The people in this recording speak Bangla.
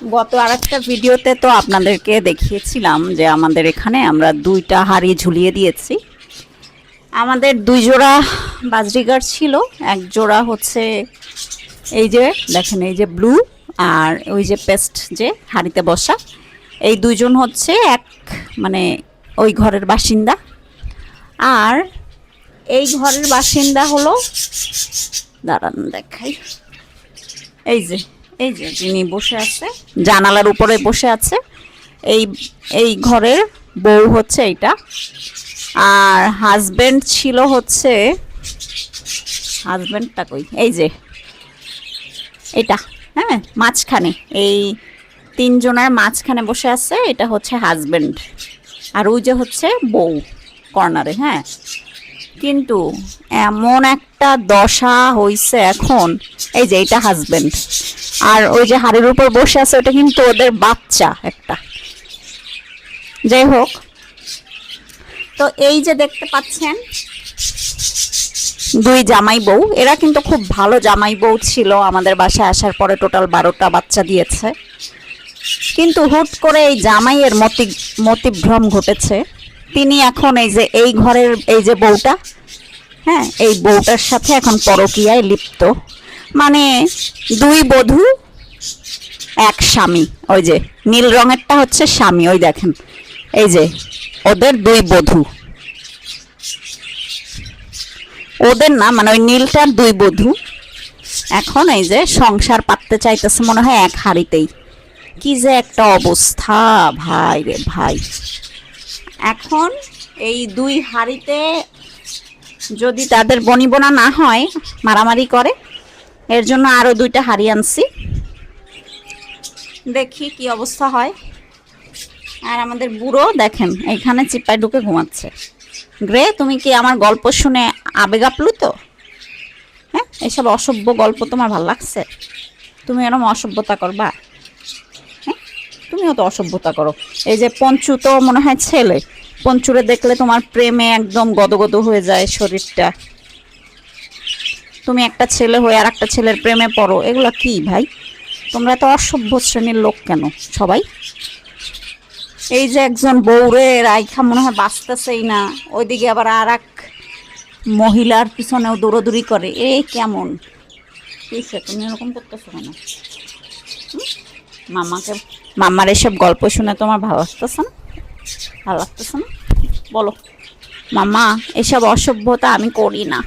গত আরেকটা ভিডিওতে তো আপনাদেরকে দেখিয়েছিলাম যে আমাদের এখানে আমরা দুইটা হাড়ি ঝুলিয়ে দিয়েছি। আমাদের দুই জোড়া বাজরিগার ছিল, এক জোড়া হচ্ছে এই যে, দেখেন এই যে ব্লু আর ওই যে পেস্ট যে হাড়িতে বসা। এই দুইজন হচ্ছে এক মানে ওই ঘরের বাসিন্দা। আর এই ঘরের বাসিন্দা হলো, দাঁড়ান দেখাই। এই যে এই যে যিনি বসে আছে, জানালার উপরে বসে আছে, এই এই ঘরের বউ হচ্ছে এইটা। আর হাজবেন্ড ছিল হচ্ছে হাজবেন্ডটা কই? এই যে এটা হ্যাঁ মাঝখানে। এই তিনজনের মাঝখানে বসে আছে, এটা হচ্ছে হাজবেন্ড আর ওই যে হচ্ছে বউ, কর্নারে হ্যাঁ। কিন্তু এমন একটা দশা হইছে এখন, এই যে এটা হাজবেন্ড আর ওই যে হাড়ির উপর বসে আছে ওটা কিন্তু ওদের বাচ্চা একটা। যাই হোক, তো এই যে দেখতে পাচ্ছেন, দুই জামাই বউ। এরা কিন্তু খুব ভালো জামাই বউ ছিল আমাদের বাসায় আসার পরে টোটাল বারোটা বাচ্চা দিয়েছে। কিন্তু হুট করে এই জামাইয়ের মতি মতিভ্রম ঘটেছে। তিনি এখন এই যে, এই ঘরের, এই যে বউটা হ্যাঁ এই বউটার সাথে এখন পরকীয়ায় লিপ্ত। মানে দুই বধূ, এক স্বামী। ওই যে, নীল রঙেরটা হচ্ছে স্বামী, ওই দেখেন। এই যে, ওদের দুই বধূ। ওদের না মানে ওই নীলটার দুই বধূ। এখন এই যে, সংসার পাততে চাইতেছে, মনে হয় এক হাড়িতেই। কি যে একটা অবস্থা, ভাই রে ভাই। এখন এই দুই হাড়িতে যদি তাদের বনিবনা না হয় মারামারি করে এর জন্য আরও দুইটা হাড়ি আনছি। দেখি কি অবস্থা হয়। আর আমাদের বুড়ো দেখেন এখানে চিপায় ঢুকে ঘুমাচ্ছে। গ্রে তুমি কি আমার গল্প শুনে আবেগ আপ্লুত? হ্যাঁ এসব অসভ্য গল্প তোমার ভালো লাগছে? তুমি এরকম অসভ্যতা করবা? তুমিও হয়তো অসভ্যতা করো। এই যে পঞ্চু তো মনে হয় ছেলে। পঞ্চুরে দেখলে তোমার প্রেমে একদম গদগদ হয়ে যায় শরীরটা। তুমি একটা ছেলে হয়ে আর একটা ছেলের প্রেমে পড়ো, এগুলো কি ভাই? তোমরা তো অসভ্য শ্রেণির লোক কেন সবাই? এই যে একজন বউরে রাইখা মনে হয় বাঁচতেছেই না, ওইদিকে আবার আর এক মহিলার পিছনেও দৌড়দৌড়ি করে, এ কেমন? তুমি এরকম করতেছো কেন? মামাকে মাম্মার এসব গল্প শুনে তোমার ভালো লাগতেছে না? ভালো লাগতেছে না? বলো। মামা, এসব অসভ্যতা আমি করি না।